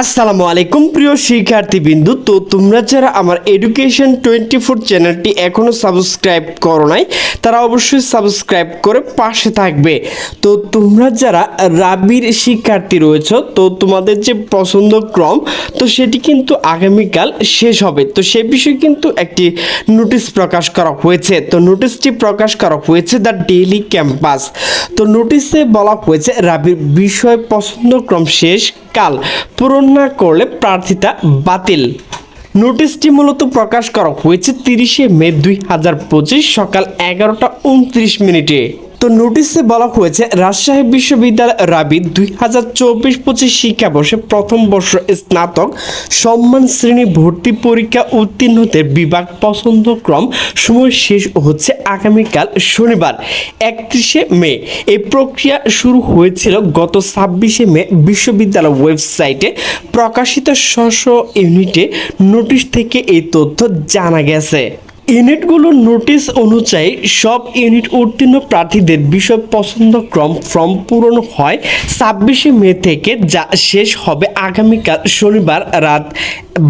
আসসালামু আলাইকুম প্রিয় শিক্ষার্থী বিন্দু তো তোমরা যারা আমার এডুকেশন টোয়েন্টি ফোর চ্যানেলটি এখনও সাবস্ক্রাইব করো নাই, তারা অবশ্যই সাবস্ক্রাইব করে পাশে থাকবে। তো তোমরা যারা রাবির শিক্ষার্থী রয়েছে, তো তোমাদের যে পছন্দ ক্রম, তো সেটি কিন্তু আগামীকাল শেষ হবে। তো সে বিষয়ে কিন্তু একটি নোটিশ প্রকাশ করা হয়েছে। তো নোটিশটি প্রকাশ করা হয়েছে দ্য ডেইলি ক্যাম্পাস তো নোটিশে বলা হয়েছে রাবির বিষয় পছন্দ ক্রম শেষ কাল না করলে প্রার্থিতা বাতিল। নোটিশটি মূলত প্রকাশ করা হয়েছে তিরিশে মে দুই হাজার পঁচিশ সকাল এগারোটা উনত্রিশ মিনিটে। তো নোটিশে বলা হয়েছে, রাজশাহী বিশ্ববিদ্যালয় রাবি দুই হাজার চব্বিশ পঁচিশ শিক্ষাবর্ষে প্রথম বর্ষ স্নাতক সম্মান শ্রেণি ভর্তি পরীক্ষা উত্তীর্ণদের বিভাগ পছন্দ ক্রম সময় শেষ হচ্ছে আগামীকাল শনিবার, একত্রিশে মে। এই প্রক্রিয়া শুরু হয়েছিল গত ছাব্বিশে মে বিশ্ববিদ্যালয় ওয়েবসাইটে। প্রকাশিত স্ব ইউনিটে নোটিশ থেকে এই তথ্য জানা গেছে। ইউনিটগুলোর নোটিশ অনুযায়ী সব ইউনিট উত্তীর্ণ প্রার্থীদের বিষয় পছন্দ ক্রম ফর্ম পূরণ হয় ছাব্বিশে মে থেকে, যা শেষ হবে আগামীকাল শনিবার রাত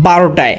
বারোটায়।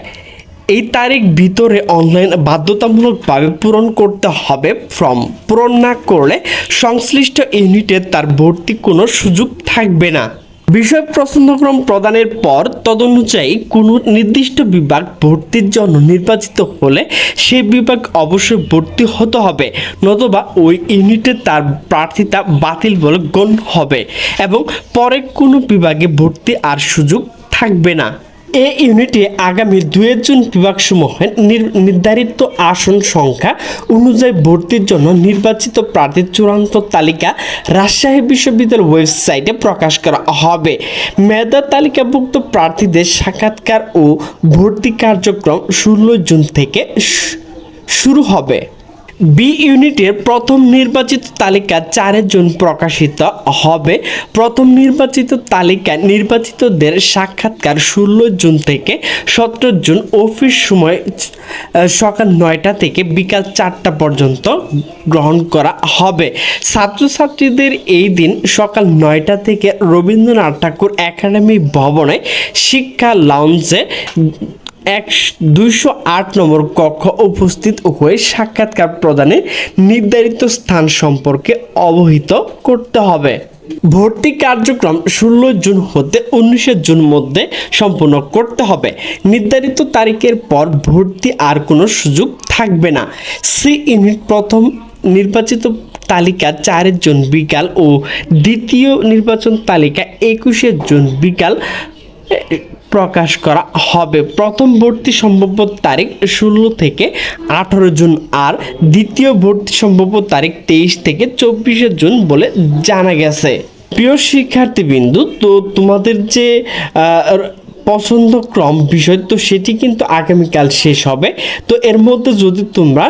এই তারিখ ভিতরে অনলাইন বাধ্যতামূলকভাবে পূরণ করতে হবে। ফর্ম পূরণ না করলে সংশ্লিষ্ট ইউনিটে তার ভর্তি কোনো সুযোগ থাকবে না। বিষয় প্রশ্নক্রম প্রদানের পর তদনুযায়ী কোনো নির্দিষ্ট বিভাগ ভর্তির জন্য নির্বাচিত হলে সেই বিভাগ অবশ্যই ভর্তি হতে হবে, নতুবা ওই ইউনিটে তার প্রার্থিতা বাতিল বলে গণ্য হবে এবং পরে কোনো বিভাগে ভর্তি আর সুযোগ থাকবে না। এই ইউনিটে আগামী দুয়ের জুন বিভাগসমূহের নির- নির্ধারিত আসন সংখ্যা অনুযায়ী ভর্তির জন্য নির্বাচিত প্রার্থীর চূড়ান্ত তালিকা রাজশাহী বিশ্ববিদ্যালয়ের ওয়েবসাইটে প্রকাশ করা হবে। মেধা তালিকাভুক্ত প্রার্থীদের সাক্ষাৎকার ও ভর্তি কার্যক্রম ষোলো জুন থেকে শুরু হবে। বি ইউনিটের প্রথম নির্বাচিত তালিকা চারের জুন প্রকাশিত হবে। প্রথম নির্বাচিত তালিকা নির্বাচিতদের সাক্ষাৎকার ষোলো জুন থেকে সতেরো জুন অফিস সময় সকাল নয়টা থেকে বিকাল চারটা পর্যন্ত গ্রহণ করা হবে। ছাত্রছাত্রীদের এই দিন সকাল নয়টা থেকে রবীন্দ্রনাথ ঠাকুর একাডেমি ভবনে শিক্ষা লাউঞ্জে এক দুইশো আট নম্বর কক্ষ উপস্থিত হয়ে সাক্ষাৎকার প্রদানের নির্ধারিত স্থান সম্পর্কে অবহিত করতে হবে। ভর্তি কার্যক্রম ষোলো জুন হতে উনিশে জুন মধ্যে সম্পূর্ণ করতে হবে। নির্ধারিত তারিখের পর ভর্তি আর কোনো সুযোগ থাকবে না। সি ইউনিট প্রথম নির্বাচিত তালিকা চারের জুন বিকাল ও দ্বিতীয় নির্বাচন তালিকা একুশে জুন বিকাল প্রকাশ করা হবে। প্রথম ভর্তি সম্ভাব্য তারিখ ষোলো থেকে আঠারো জুন আর দ্বিতীয় ভর্তি সম্ভাব্য তারিখ তেইশ থেকে চব্বিশে জুন বলে জানা গেছে। প্রিয় শিক্ষার্থীবৃন্দু, তো তোমাদের যে আহ, পছন্দ ক্রম বিষয় তো সেটি কিন্তু আগামীকাল শেষ হবে। তো এর মধ্যে যদি তোমরা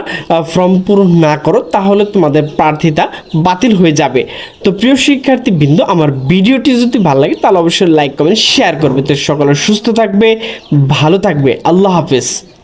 ফর্ম পূরণ না করো তাহলে তোমাদের প্রার্থিতা বাতিল হয়ে যাবে। তো প্রিয় শিক্ষার্থী বিন্দু আমার ভিডিওটি যদি ভালো লাগে তাহলে অবশ্যই লাইক কমেন্ট শেয়ার করবে। তো সকলে সুস্থ থাকবে ভালো থাকবে। আল্লাহ হাফেজ।